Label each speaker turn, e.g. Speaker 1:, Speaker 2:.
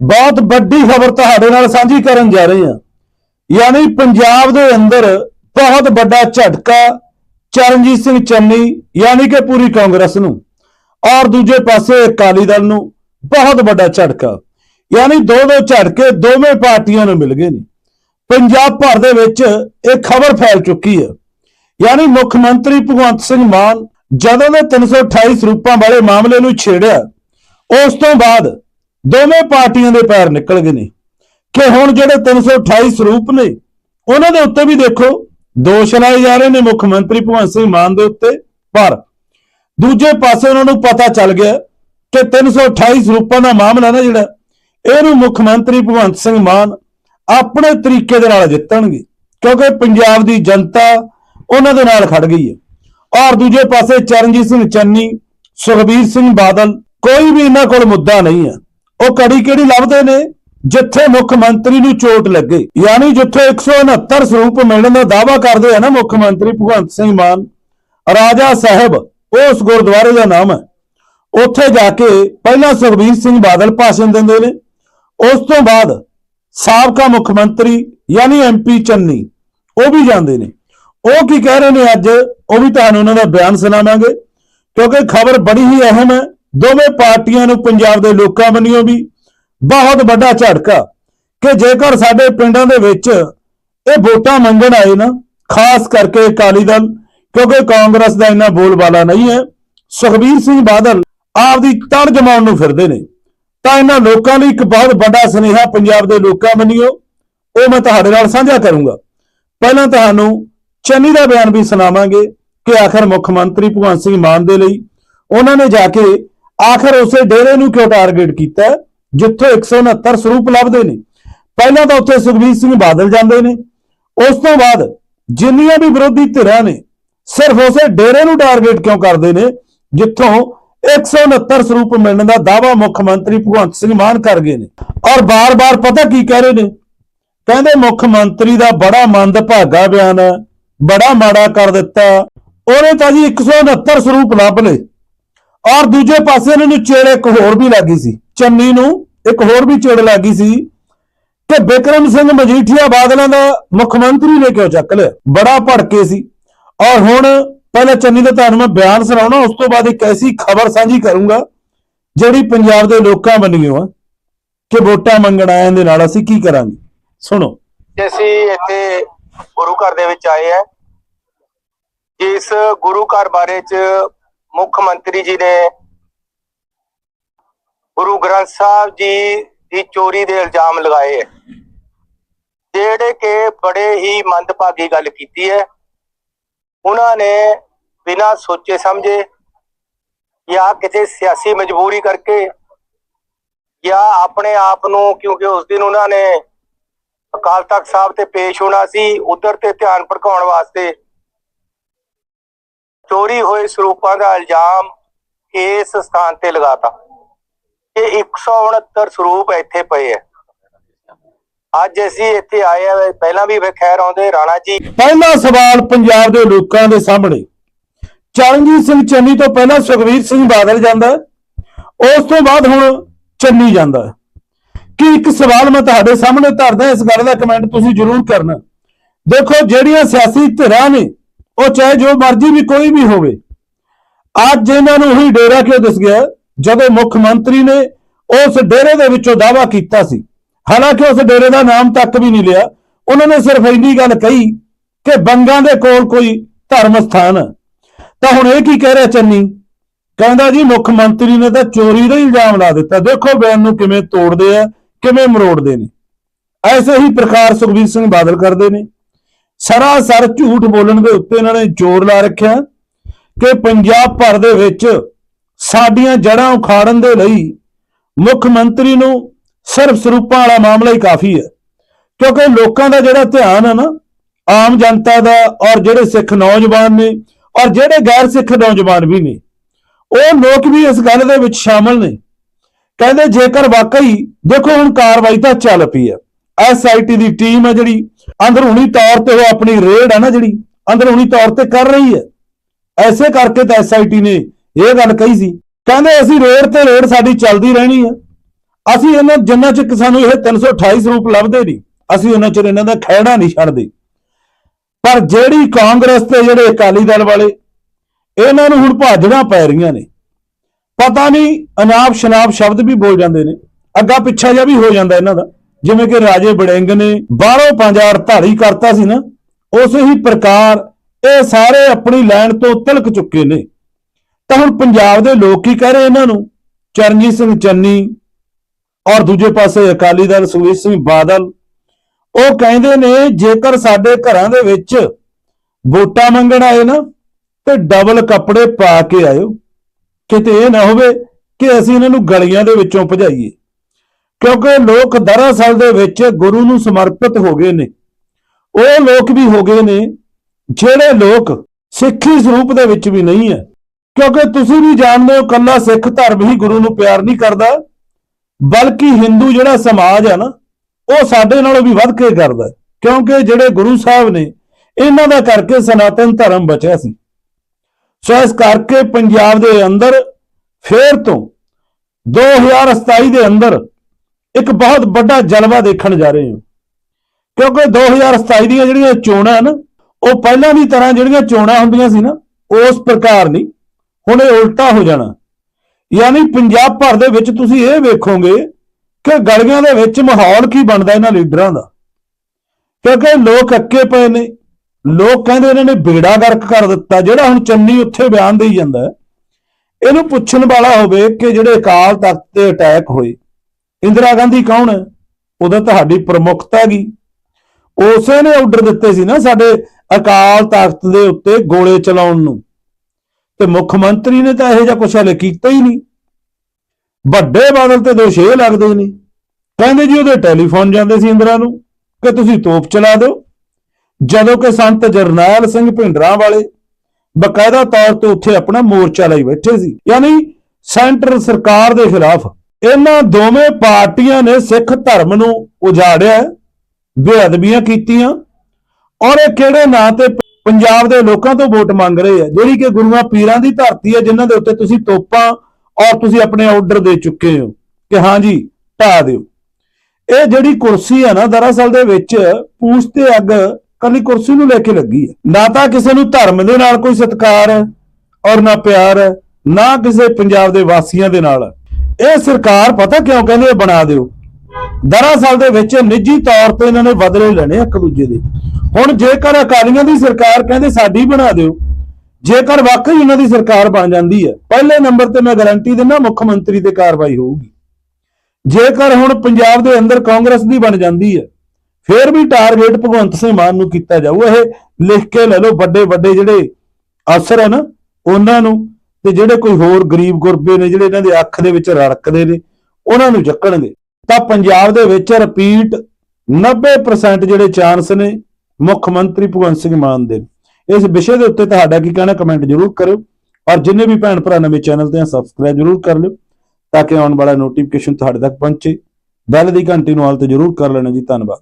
Speaker 1: ਬਹੁਤ ਵੱਡੀ ਖਬਰ ਤੁਹਾਡੇ ਨਾਲ ਸਾਂਝੀ ਕਰਨ ਜਾ ਰਹੇ ਹਾਂ। ਯਾਨੀ ਪੰਜਾਬ ਦੇ ਅੰਦਰ ਬਹੁਤ ਵੱਡਾ ਝਟਕਾ ਚਰਨਜੀਤ ਸਿੰਘ ਚੰਨੀ ਯਾਨੀ ਕਿ ਪੂਰੀ ਕਾਂਗਰਸ ਨੂੰ ਔਰ ਦੂਜੇ ਪਾਸੇ ਅਕਾਲੀ ਦਲ ਨੂੰ ਬਹੁਤ ਵੱਡਾ ਝਟਕਾ। ਯਾਨੀ ਦੋ ਦੋ ਝਟਕੇ ਦੋਵੇਂ ਪਾਰਟੀਆਂ ਨੂੰ ਮਿਲ ਗਏ ਨੇ। ਪੰਜਾਬ ਭਰ ਦੇ ਵਿੱਚ ਇਹ ਖਬਰ ਫੈਲ ਚੁੱਕੀ ਹੈ। ਯਾਨੀ ਮੁੱਖ ਮੰਤਰੀ ਭਗਵੰਤ ਸਿੰਘ ਮਾਨ ਜਦੋਂ ਦੇ 328 ਸਰੂਪਾਂ ਵਾਲੇ ਮਾਮਲੇ ਨੂੰ ਛੇੜਿਆ, ਉਸ ਤੋਂ ਬਾਅਦ ਦੋਵੇਂ ਪਾਰਟੀਆਂ ਦੇ ਪੈਰ ਨਿਕਲ ਗਏ ਨੇ। ਕਿ ਹੁਣ ਜਿਹੜੇ 328 ਸਰੂਪ ਨੇ, ਉਹਨਾਂ ਦੇ ਉੱਤੇ ਵੀ ਦੇਖੋ, ਦੋਸ਼ ਲਾਏ ਜਾ ਰਹੇ ਨੇ ਮੁੱਖ ਮੰਤਰੀ ਭਗਵੰਤ ਸਿੰਘ ਮਾਨ ਦੇ ਉੱਤੇ, ਪਰ ਦੂਜੇ ਪਾਸੇ ਉਹਨਾਂ ਨੂੰ ਪਤਾ ਚੱਲ ਗਿਆ ਕਿ 328 ਸਰੂਪਾਂ ਦਾ ਮਾਮਲਾ ਨਾ ਜਿਹੜਾ, ਇਹਨੂੰ ਮੁੱਖ ਮੰਤਰੀ ਭਗਵੰਤ ਸਿੰਘ ਮਾਨ ਆਪਣੇ ਤਰੀਕੇ ਦੇ ਨਾਲ ਜਿੱਤਣਗੇ, ਕਿਉਂਕਿ ਪੰਜਾਬ ਦੀ ਜਨਤਾ ਉਹਨਾਂ ਦੇ ਨਾਲ ਖੜ ਗਈ ਹੈ। ਔਰ ਦੂਜੇ ਪਾਸੇ ਚਰਨਜੀਤ ਸਿੰਘ ਚੰਨੀ, ਸੁਖਬੀਰ ਸਿੰਘ ਬਾਦਲ, ਕੋਈ ਵੀ ਇਹਨਾਂ ਕੋਲ ਮੁੱਦਾ ਨਹੀਂ ਹੈ। ਉਹ ਕੜੀ ਕਿਹੜੀ ਲੱਭਦੇ ਨੇ? ਜਿੱਥੇ ਮੁੱਖ ਮੰਤਰੀ ਨੂੰ ਚੋਟ ਲੱਗੇ। ਯਾਨੀ ਜਿੱਥੇ 169 ਸਰੂਪ ਮਿਲਣ ਦਾ ਦਾਵਾ ਕਰਦੇ ਆ ਨਾ ਮੁੱਖ ਮੰਤਰੀ ਭਗਵੰਤ ਸਿੰਘ ਮਾਨ, ਰਾਜਾ ਸਾਹਿਬ, ਉਸ ਗੁਰਦੁਆਰੇ ਦਾ ਨਾਮ ਹੈ। ਉੱਥੇ ਜਾ ਕੇ ਪਹਿਲਾਂ ਸੁਖਬੀਰ ਸਿੰਘ ਬਾਦਲ ਭਾਸ਼ਣ ਦਿੰਦੇ ਨੇ। ਉਸ ਤੋਂ ਬਾਅਦ ਸਾਬਕਾ ਮੁੱਖ ਮੰਤਰੀ, ਯਾਨੀ ਐਮਪੀ ਚੰਨੀ, ਉਹ ਵੀ ਜਾਂਦੇ ਨੇ। ਉਹ ਕੀ ਕਹਿ ਰਹੇ ਨੇ ਅੱਜ? ਉਹ ਵੀ ਤੁਹਾਨੂੰ ਉਹਨਾਂ ਦਾ ਬਿਆਨ ਸੁਣਾਵਾਂਗੇ। ਕਿਉਂਕਿ ਖਬਰ ਬੜੀ ਹੀ ਅਹਿਮ ਹੈ। ਦੋਵੇਂ ਪਾਰਟੀਆਂ ਨੂੰ ਪੰਜਾਬ ਦੇ ਲੋਕਾਂ ਵੱਲੋਂ ਵੀ ਬਹੁਤ ਵੱਡਾ ਝਟਕਾ ਕਿ ਜੇਕਰ ਸਾਡੇ ਪਿੰਡਾਂ ਦੇ ਵਿੱਚ ਇਹ ਵੋਟਾਂ ਮੰਗਣ ਆਏ ਨਾ, ਖਾਸ ਕਰਕੇ ਅਕਾਲੀ ਦਲ, ਕਿਉਂਕਿ ਕਾਂਗਰਸ ਦਾ ਇੰਨਾ ਬੋਲਬਾਲਾ ਨਹੀਂ ਹੈ, ਸੁਖਬੀਰ ਸਿੰਘ ਬਾਦਲ ਆਪਦੀ ਤਣ ਜਮਾਉਣ ਨੂੰ ਫਿਰਦੇ ਨੇ। ਤਾਂ ਇਹਨਾਂ ਲੋਕਾਂ ਲਈ ਇੱਕ ਬਹੁਤ ਵੱਡਾ ਸੁਨੇਹਾ ਪੰਜਾਬ ਦੇ ਲੋਕਾਂ ਵੱਲੋਂ ਉਹ ਮੈਂ ਤੁਹਾਡੇ ਨਾਲ ਸਾਂਝਾ ਕਰੂੰਗਾ। ਪਹਿਲਾਂ ਤੁਹਾਨੂੰ ਚੰਨੀ ਦਾ ਬਿਆਨ ਵੀ ਸੁਣਾਵਾਂਗੇ ਕਿ ਆਖਰ ਮੁੱਖ ਮੰਤਰੀ ਭਗਵੰਤ ਸਿੰਘ ਮਾਨ ਦੇ ਲਈ ਉਹਨਾਂ ਨੇ ਜਾ ਕੇ ਆਖਰ ਉਸੇ ਡੇਰੇ ਨੂੰ ਕਿਉਂ ਟਾਰਗੇਟ ਕੀਤਾ? ਜਿੱਥੇ 169 ਸਰੂਪ ਲੱਭਦੇ ਨੇ। ਪਹਿਲਾਂ ਤਾਂ ਉੱਥੇ ਸੁਖਬੀਰ ਸਿੰਘ ਬਾਦਲ ਜਾਂਦੇ ਨੇ। ਉਸ ਤੋਂ ਬਾਅਦ ਜਿੰਨੀਆਂ ਵੀ ਵਿਰੋਧੀ ਧਿਰਾਂ ਨੇ, ਸਿਰਫ ਉਸੇ ਡੇਰੇ ਨੂੰ ਟਾਰਗੇਟ ਕਿਉਂ ਕਰਦੇ ਨੇ? ਜਿੱਥੋਂ 169 ਸਰੂਪ ਮਿਲਣ ਦਾ ਦਾਵਾ ਮੁੱਖ ਮੰਤਰੀ ਭਗਵੰਤ ਸਿੰਘ ਮਾਨ ਕਰ ਗਏ ਨੇ। ਔਰ ਬਾਰ-ਬਾਰ ਪਤਾ ਕੀ ਕਹਿ ਰਹੇ ਨੇ? ਕਹਿੰਦੇ ਮੁੱਖ ਮੰਤਰੀ ਦਾ ਬੜਾ ਮੰਦਭਾਗਾ ਬਿਆਨ ਹੈ ਬੜਾ ਮਾੜਾ ਕਰ ਦਿੱਤਾ। ਉਹਨੇ ਤਾਂ ਜੀ 169 ਸਰੂਪ ਲੱਭ ਲਏ। ਔਰ ਦੂਜੇ ਪਾਸੇ ਇਹਨਾਂ ਨੂੰ ਚੇੜ ਇੱਕ ਹੋਰ ਵੀ ਲੱਗੀ ਸੀ। ਚੰਨੀ ਨੂੰ ਇੱਕ ਹੋਰ ਵੀ ਚੇੜ ਲੱਗੀ ਸੀ ਕਿ ਬਿਕਰਮ ਸਿੰਘ ਮਜੀਠੀਆ ਬਾਦਲਾਂ ਦਾ ਮੁੱਖ ਮੰਤਰੀ ਨੇ ਕਿਉਂ ਚੱਕ ਲਿਆ? ਬੜਾ ਭੜਕੇ ਸੀ। ਔਰ ਹੁਣ ਪਹਿਲਾਂ ਚੰਨੀ ਦਾ ਤੁਹਾਨੂੰ ਮੈਂ ਬਿਆਨ ਸੁਣਾਉਣਾ, ਉਸ ਤੋਂ ਬਾਅਦ ਇੱਕ ਐਸੀ ਖਬਰ ਸਾਂਝੀ ਕਰੂੰਗਾ, ਜਿਹੜੀ ਪੰਜਾਬ ਦੇ ਲੋਕਾਂ ਵੱਲੋਂ ਆ, ਕਿ ਵੋਟਾਂ ਮੰਗਣ ਆਇਆਂ ਦੇ ਨਾਲ ਅਸੀਂ ਕੀ ਕਰਾਂਗੇ? ਸੁਣੋ।
Speaker 2: ਅਸੀਂ ਇੱਥੇ ਗੁਰੂ ਘਰ ਦੇ ਵਿੱਚ ਆਏ ਆ ਇਸ ਗੁਰੂ ਘਰ ਬਾਰੇ ਚ ਮੁੱਖ ਮੰਤਰੀ ਜੀ ਨੇ ਗੁਰੂ ਗ੍ਰੰਥ ਸਾਹਿਬ ਜੀ ਦੀ ਚੋਰੀ ਦੇ ਇਲਜ਼ਾਮ ਲਗਾਏ ਹੈ, ਜਿਹੜੇ ਕਿ ਬੜੇ ਹੀ ਮੰਦਭਾਗੀ ਗੱਲ ਕੀਤੀ ਹੈ। ਉਹਨਾਂ ਨੇ ਬਿਨਾਂ ਸੋਚੇ ਸਮਝੇ ਜਾਂ ਕਿਸੇ ਸਿਆਸੀ ਮਜਬੂਰੀ ਕਰਕੇ ਜਾਂ ਆਪਣੇ ਆਪ ਨੂੰ, ਕਿਉਂਕਿ ਉਸ ਦਿਨ ਉਹਨਾਂ ਨੇ ਅਕਾਲ ਤਖਤ ਸਾਹਿਬ ਤੇ ਪੇਸ਼ ਹੋਣਾ ਸੀ, ਉਧਰ ਤੇ ਧਿਆਨ ਭਟਕਾਉਣ ਵਾਸਤੇ ਚੋਰੀ ਹੋਏ ਸਰੂਪਾਂ ਦਾ ਇਲਜ਼ਾਮ ਇਸ ਸਥਾਨ ਤੇ ਲਗਾਤਾ। ਕਿ 169 ਸਰੂਪ ਇੱਥੇ ਪਏ ਆ ਅੱਜ ਅਸੀਂ ਇੱਥੇ ਆਏ ਆ, ਪਹਿਲਾਂ ਵੀ ਖੈਰ ਆਉਂਦੇ, ਰਾਣਾ ਜੀ।
Speaker 1: ਪਹਿਲਾ ਸਵਾਲ ਪੰਜਾਬ ਦੇ ਲੋਕਾਂ ਦੇ ਸਾਹਮਣੇ। ਚਰਨਜੀਤ ਸਿੰਘ ਚੰਨੀ ਤੋਂ ਪਹਿਲਾਂ ਸੁਖਵੀਰ ਸਿੰਘ ਬਾਦਲ ਜਾਂਦਾ ਉਸ ਤੋਂ ਬਾਅਦ ਹੁਣ ਚੰਨੀ ਜਾਂਦਾ ਹੈ। ਕਿ ਇੱਕ ਸਵਾਲ ਮੈਂ ਤੁਹਾਡੇ ਸਾਹਮਣੇ ਧਰਦਾ, ਇਸ ਗੱਲ ਦਾ ਕਮੈਂਟ ਤੁਸੀਂ ਜ਼ਰੂਰ ਕਰਨਾ। ਦੇਖੋ, ਜਿਹੜੀਆਂ ਸਿਆਸੀ ਧਿਰਾਂ ਨੇ ਉਹ ਚਾਹੇ ਜੋ ਮਰਜ਼ੀ ਵੀ ਕੋਈ ਵੀ ਹੋਵੇ। ਅੱਜ ਇਹਨਾਂ ਨੂੰ ਹੀ ਡੇਰਾ ਕਿਉਂ ਦਿਸ ਗਿਆ? ਜਦੋਂ ਮੁੱਖ ਮੰਤਰੀ ਨੇ ਉਸ ਡੇਰੇ ਦੇ ਵਿੱਚੋਂ ਦਾਵਾ ਕੀਤਾ ਸੀ। ਹਾਲਾਂਕਿ ਉਸ ਡੇਰੇ ਦਾ ਨਾਮ ਤੱਕ ਵੀ ਨਹੀਂ ਲਿਆ। ਉਹਨਾਂ ਨੇ ਸਿਰਫ ਇੰਨੀ ਗੱਲ ਕਹੀ ਕਿ ਬੰਗਾਂ ਦੇ ਕੋਲ ਕੋਈ ਧਰਮ ਸਥਾਨ ਹੈ ਤਾਂ ਹੁਣ ਇਹ ਕੀ ਕਹਿ ਰਿਹਾ ਚੰਨੀ? ਕਹਿੰਦਾ ਜੀ, ਮੁੱਖ ਮੰਤਰੀ ਨੇ ਤਾਂ ਚੋਰੀ ਦਾ ਹੀ ਇਲਜ਼ਾਮ ਲਾ ਦਿੱਤਾ। ਦੇਖੋ ਬੈਨ ਨੂੰ ਕਿਵੇਂ ਤੋੜਦੇ ਆ, ਕਿਵੇਂ ਮਰੋੜਦੇ ਨੇ। ਐਸੇ ਹੀ ਪ੍ਰਕਾਰ ਸੁਖਬੀਰ ਸਿੰਘ ਬਾਦਲ ਕਰਦੇ ਨੇ। ਸਰਾਸਰ ਝੂਠ ਬੋਲਣ ਦੇ ਉੱਤੇ ਇਹਨਾਂ ਨੇ ਜ਼ੋਰ ਲਾ ਰੱਖਿਆ ਕਿ ਪੰਜਾਬ ਭਰ ਦੇ ਵਿੱਚ ਸਾਡੀਆਂ ਜੜ੍ਹਾਂ ਉਖਾੜਨ ਦੇ ਲਈ ਮੁੱਖ ਮੰਤਰੀ ਨੂੰ ਸਿਰਫ ਸਰੂਪਾਂ ਵਾਲਾ ਮਾਮਲਾ ਹੀ ਕਾਫੀ ਹੈ। ਕਿਉਂਕਿ ਲੋਕਾਂ ਦਾ ਜਿਹੜਾ ਧਿਆਨ ਹੈ ਨਾ, ਆਮ ਜਨਤਾ ਦਾ ਔਰ ਜਿਹੜੇ ਸਿੱਖ ਨੌਜਵਾਨ ਨੇ ਔਰ ਜਿਹੜੇ ਗੈਰ ਸਿੱਖ ਨੌਜਵਾਨ ਵੀ ਨੇ, ਉਹ ਲੋਕ ਵੀ ਇਸ ਗੱਲ ਦੇ ਵਿੱਚ ਸ਼ਾਮਲ ਨੇ। ਕਹਿੰਦੇ ਜੇਕਰ ਵਾਕਈ ਦੇਖੋ ਹੁਣ ਕਾਰਵਾਈ ਤਾਂ ਚੱਲ ਪਈ ਹੈ। ਐਸਆਈਟੀ ਦੀ ਟੀਮ ਹੈ ਜਿਹੜੀ, ਅੰਦਰੂਨੀ ਤੌਰ ਤੇ ਉਹ ਆਪਣੀ ਰੇਡ ਹੈ ਨਾ ਜਿਹੜੀ, ਅੰਦਰੂਨੀ ਤੌਰ ਤੇ ਕਰ ਰਹੀ ਹੈ। ਐਸੇ ਕਰਕੇ ਤਾਂ ਐਸਆਈਟੀ ਨੇ ਇਹ ਗੱਲ ਕਹੀ ਸੀ। ਕਹਿੰਦੇ ਅਸੀਂ ਰੇਡ ਤੇ ਰੇਡ ਸਾਡੀ ਚੱਲਦੀ ਰਹਿਣੀ ਹੈ ਅਸੀਂ ਇਹਨਾਂ, ਜਿੰਨਾ ਚਿਰ ਸਾਨੂੰ ਇਹ 328 ਸਰੂਪ ਲੱਭਦੇ ਨਹੀਂ, ਅਸੀਂ ਉਹਨਾਂ ਚਿਰ ਇਹਨਾਂ ਦਾ ਖਹਿੜਾ ਨਹੀਂ ਛੱਡਦੇ। ਪਰ ਜਿਹੜੀ ਕਾਂਗਰਸ ਤੇ ਜਿਹੜੇ ਅਕਾਲੀ ਦਲ ਵਾਲੇ, ਇਹਨਾਂ ਨੂੰ ਹੁਣ ਭਾਜੜਾਂ ਪੈ ਰਹੀਆਂ ਨੇ। ਪਤਾ ਨਹੀਂ ਅਨਾਪ ਸ਼ਨਾਪ ਸ਼ਬਦ ਵੀ ਬੋਲ ਜਾਂਦੇ ਨੇ। ਅੱਗਾ ਪਿੱਛਾ ਜਿਹਾ ਵੀ ਹੋ ਜਾਂਦਾ ਇਹਨਾਂ ਦਾ। ਜਿਵੇਂ ਕਿ ਰਾਜੇ ਬੜਿੰਗ ਨੇ ਬਾਹਰੋਂ ਪੰਜਾਰ ਧਾਰੀ ਕਰਤਾ ਸੀ ਨਾ, ਉਸੇ ਹੀ ਪ੍ਰਕਾਰ ਇਹ ਸਾਰੇ ਆਪਣੀ ਲਾਈਨ ਤੋਂ ਤਿਲਕ ਚੁੱਕੇ ਨੇ। ਤਾਂ ਹੁਣ ਪੰਜਾਬ ਦੇ ਲੋਕ ਕੀ ਕਹਿ ਰਹੇ ਇਹਨਾਂ ਨੂੰ? ਚਰਨਜੀਤ ਸਿੰਘ ਚੰਨੀ ਔਰ ਦੂਜੇ ਪਾਸੇ ਅਕਾਲੀ ਦਲ ਸੁਖਬੀਰ ਸਿੰਘ ਬਾਦਲ, ਉਹ ਕਹਿੰਦੇ ਨੇ ਜੇਕਰ ਸਾਡੇ ਘਰਾਂ ਦੇ ਵਿੱਚ ਵੋਟਾਂ ਮੰਗਣ ਆਏ ਨਾ, ਤੇ ਡਬਲ ਕੱਪੜੇ ਪਾ ਕੇ ਆਇਓ। ਕਿਤੇ ਇਹ ਨਾ ਹੋਵੇ ਕਿ ਅਸੀਂ ਇਹਨਾਂ ਨੂੰ ਗਲੀਆਂ ਦੇ ਵਿੱਚੋਂ ਭਜਾਈਏ। ਕਿਉਂਕਿ ਲੋਕ ਦਰਅਸਲ ਦੇ ਵਿੱਚ ਗੁਰੂ ਨੂੰ ਸਮਰਪਿਤ ਹੋ ਗਏ ਨੇ। ਉਹ ਲੋਕ ਵੀ ਹੋ ਗਏ ਨੇ, ਜਿਹੜੇ ਲੋਕ ਸਿੱਖੀ ਸਰੂਪ ਦੇ ਵਿੱਚ ਵੀ ਨਹੀਂ ਹੈ। ਕਿਉਂਕਿ ਤੁਸੀਂ ਵੀ ਜਾਣਦੇ ਹੋ ਕੱਲਾ ਸਿੱਖ ਧਰਮ ਹੀ ਗੁਰੂ ਨੂੰ ਪਿਆਰ ਨਹੀਂ ਕਰਦਾ, ਬਲਕਿ ਹਿੰਦੂ ਜਿਹੜਾ ਸਮਾਜ ਹੈ ਨਾ, ਉਹ ਸਾਡੇ ਨਾਲੋਂ ਵੀ ਵੱਧ ਕੇ ਕਰਦਾ ਕਿਉਂਕਿ ਜਿਹੜੇ ਗੁਰੂ ਸਾਹਿਬ ਨੇ, ਇਹਨਾਂ ਦਾ ਕਰਕੇ ਸਨਾਤਨ ਧਰਮ ਬਚਿਆ ਸੀ। ਸੋ ਇਸ ਕਰਕੇ ਪੰਜਾਬ ਦੇ ਅੰਦਰ ਫੇਰ ਤੋਂ 2027 ਦੇ ਅੰਦਰ ਇੱਕ ਬਹੁਤ ਵੱਡਾ ਜਲਵਾ ਦੇਖਣ ਜਾ ਰਹੇ ਹਾਂ। ਕਿਉਂਕਿ 2027 ਦੀਆਂ ਜਿਹੜੀਆਂ ਚੋਣਾਂ ਹਨ, ਉਹ ਪਹਿਲਾਂ ਦੀ ਤਰ੍ਹਾਂ ਜਿਹੜੀਆਂ ਚੋਣਾਂ ਹੁੰਦੀਆਂ ਸੀ ਨਾ, ਉਸ ਪ੍ਰਕਾਰ ਨਹੀਂ। ਹੁਣ ਇਹ ਉਲਟਾ ਹੋ ਜਾਣਾ। ਯਾਨੀ ਪੰਜਾਬ ਭਰ ਦੇ ਵਿੱਚ ਤੁਸੀਂ ਇਹ ਵੇਖੋਗੇ ਕਿ ਗਲੀਆਂ ਦੇ ਵਿੱਚ ਮਾਹੌਲ ਕੀ ਬਣਦਾ ਇਹਨਾਂ ਲੀਡਰਾਂ ਦਾ। ਕਿਉਂਕਿ ਲੋਕ ਅੱਕੇ ਪਏ ਨੇ। ਲੋਕ ਕਹਿੰਦੇ ਇਹਨਾਂ ਨੇ ਬੇੜਾ ਗਰਕ ਕਰ ਦਿੱਤਾ, ਜਿਹੜਾ ਹੁਣ ਚੰਨੀ ਉੱਥੇ ਬਿਆਨ ਦੇਈ ਜਾਂਦਾ ਇਹਨੂੰ ਪੁੱਛਣ ਵਾਲਾ ਹੋਵੇ ਕਿ ਜਿਹੜੇ ਅਕਾਲ ਤਖਤ ਤੇ ਅਟੈਕ ਹੋਏ ਇੰਦਰਾ ਗਾਂਧੀ ਕੌਣ? ਹੈ ਉਹਦਾ ਤੁਹਾਡੀ ਪ੍ਰਮੁੱਖਤਾ ਗਈ ਉਸੇ ਨੇ ਆਰਡਰ ਦਿੱਤੇ ਸੀ ਨਾ ਸਾਡੇ ਅਕਾਲ ਤਖਤ ਦੇ ਉੱਤੇ ਗੋਲੇ ਚਲਾਉਣ ਨੂੰ। ਤੇ ਮੁੱਖ ਮੰਤਰੀ ਨੇ ਤਾਂ ਇਹੋ ਜਿਹਾ ਕੁਛ ਹਲੇ ਕੀਤਾ ਹੀ ਨਹੀਂ। ਵੱਡੇ ਬਾਦਲ ਤੇ ਦੋਸ਼ ਇਹ ਲੱਗਦੇ ਨੇ। ਕਹਿੰਦੇ ਜੀ ਉਹਦੇ ਟੈਲੀਫੋਨ ਜਾਂਦੇ ਸੀ ਇੰਦਰਾ ਨੂੰ ਕਿ ਤੁਸੀਂ ਤੋਪ ਚਲਾ ਦਿਓ। ਜਦੋਂ ਕਿ ਸੰਤ ਜਰਨੈਲ ਸਿੰਘ ਭਿੰਡਰਾਂ ਵਾਲੇ ਬਕਾਇਦਾ ਤੌਰ ਤੇ ਉੱਥੇ ਆਪਣਾ ਮੋਰਚਾ ਲਈ ਬੈਠੇ ਸੀ। ਯਾਨੀ ਸੈਂਟਰ ਸਰਕਾਰ ਦੇ ਖਿਲਾਫ ਇਹਨਾਂ ਦੋਵੇਂ ਪਾਰਟੀਆਂ ਨੇ ਸਿੱਖ ਧਰਮ ਨੂੰ ਉਜਾੜਿਆ, ਬੇਅਦਬੀਆਂ ਕੀਤੀਆਂ ਔਰ ਇਹ ਕਿਹੜੇ ਨਾਂ ਤੇ ਪੰਜਾਬ ਦੇ ਲੋਕਾਂ ਤੋਂ ਵੋਟ ਮੰਗ ਰਹੇ ਆ? ਜਿਹੜੀ ਕਿ ਗੁਰੂਆਂ ਪੀਰਾਂ ਦੀ ਧਰਤੀ ਹੈ, ਜਿਨ੍ਹਾਂ ਦੇ ਉੱਤੇ ਤੁਸੀਂ ਤੋਪਾਂ ਔਰ ਤੁਸੀਂ ਆਪਣੇ ਆਰਡਰ ਦੇ ਚੁੱਕੇ ਹੋ ਕਿ ਹਾਂ ਜੀ ਢਾ ਦਿਓ। ਇਹ ਜਿਹੜੀ ਕੁਰਸੀ ਹੈ ਨਾ, ਦਰਅਸਲ ਦੇ ਵਿੱਚ ਪੂਛ ਤੇ ਅੱਗ ਕੱਲੀ ਕੁਰਸੀ ਨੂੰ ਲੈ ਕੇ ਲੱਗੀ ਹੈ। ਨਾ ਤਾਂ ਕਿਸੇ ਨੂੰ ਧਰਮ ਦੇ ਨਾਲ ਕੋਈ ਸਤਿਕਾਰ ਹੈ ਔਰ ਨਾ ਪਿਆਰ ਹੈ ਨਾ ਕਿਸੇ ਪੰਜਾਬ ਦੇ ਵਾਸੀਆਂ ਦੇ ਨਾਲ। ਇਹ ਸਰਕਾਰ ਪਤਾ ਕਿਉਂ ਕਹਿੰਦੇ ਆ ਬਣਾ ਦਿਓ? ਦਰਅਸਲ ਦੇ ਵਿੱਚ ਨਿੱਜੀ ਤੌਰ ਤੇ ਇਹਨਾਂ ਨੇ ਬਦਲੇ ਲੈਣੇ ਇੱਕ ਦੂਜੇ ਦੇ। ਹੁਣ ਜੇਕਰ ਅਕਾਲੀਆਂ ਦੀ ਸਰਕਾਰ ਕਹਿੰਦੇ ਸਾਡੀ ਬਣਾ ਦਿਓ, ਜੇਕਰ ਵਾਕਈ ਉਹਨਾਂ ਦੀ ਸਰਕਾਰ ਬਣ ਜਾਂਦੀ ਹੈ, ਪਹਿਲੇ ਨੰਬਰ ਤੇ ਮੈਂ ਗਾਰੰਟੀ ਦਿੰਦਾ ਮੁੱਖ ਮੰਤਰੀ ਤੇ ਕਾਰਵਾਈ ਹੋਊਗੀ। ਜੇਕਰ ਹੁਣ ਪੰਜਾਬ ਦੇ ਅੰਦਰ ਕਾਂਗਰਸ ਦੀ ਬਣ ਜਾਂਦੀ ਹੈ, ਫਿਰ ਵੀ ਟਾਰਗੇਟ ਭਗਵੰਤ ਸਿੰਘ ਮਾਨ ਨੂੰ ਕੀਤਾ ਜਾਊ। ਇਹ ਲਿਖ ਕੇ ਲੈ ਲਓ ਵੱਡੇ ਵੱਡੇ ਜਿਹੜੇ ਅਫਸਰ ਹਨ, ਉਹਨਾਂ ਨੂੰ ਤੇ ਜਿਹੜੇ ਕੋਈ ਹੋਰ ਗਰੀਬ ਗੁਰਬੇ ਨੇ, ਜਿਹੜੇ ਇਹਨਾਂ ਦੇ ਅੱਖ ਦੇ ਵਿੱਚ ਰੜਕਦੇ ਨੇ, ਉਹਨਾਂ ਨੂੰ ਚੱਕਣਗੇ। ਤਾਂ ਪੰਜਾਬ ਦੇ ਵਿੱਚ ਰਿਪੀਟ 90% ਜਿਹੜੇ ਚਾਂਸ ਨੇ, ਮੁੱਖ ਮੰਤਰੀ ਭਗਵੰਤ ਸਿੰਘ ਮਾਨ ਦੇ। ਇਸ ਵਿਸ਼ੇ ਦੇ ਉੱਤੇ ਤੁਹਾਡਾ ਕੀ ਕਹਿਣਾ ਕਮੈਂਟ ਜ਼ਰੂਰ ਕਰਿਓ। ਔਰ ਜਿੰਨੇ ਵੀ ਭੈਣ ਭਰਾ ਨਵੇਂ ਚੈਨਲ ਤੇ ਆ ਸਬਸਕ੍ਰਾਈਬ ਜ਼ਰੂਰ ਕਰ ਲਿਓ, ਤਾਂ ਕਿ ਆਉਣ ਵਾਲਾ ਨੋਟੀਫਿਕੇਸ਼ਨ ਤੁਹਾਡੇ ਤੱਕ ਪਹੁੰਚੇ। ਬੈਲ ਦੀ ਘੰਟੀ ਨੂੰ ਹਾਲ ਤੇ ਜ਼ਰੂਰ ਕਰ ਲੈਣਾ ਜੀ, ਧੰਨਵਾਦ।